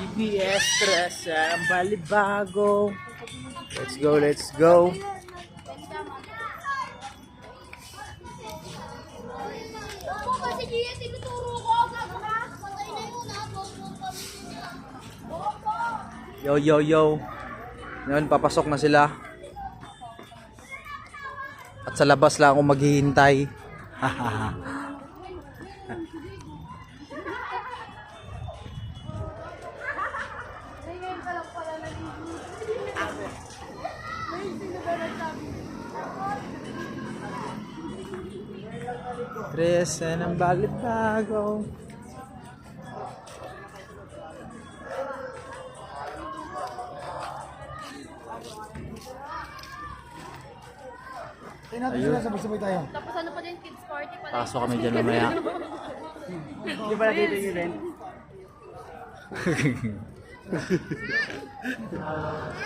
DBS Stress ang balibago. Let's go, let's go. Yo, yo, yo. Ngayon, papasok na sila. At sa labas lang ako maghihintay. Presa ng balibago. Tayo natin sila, sabay-sabay tayo. Tapos ano pa din, kids party pala. Pasok kami dyan mamaya. Di ba nakita yung event?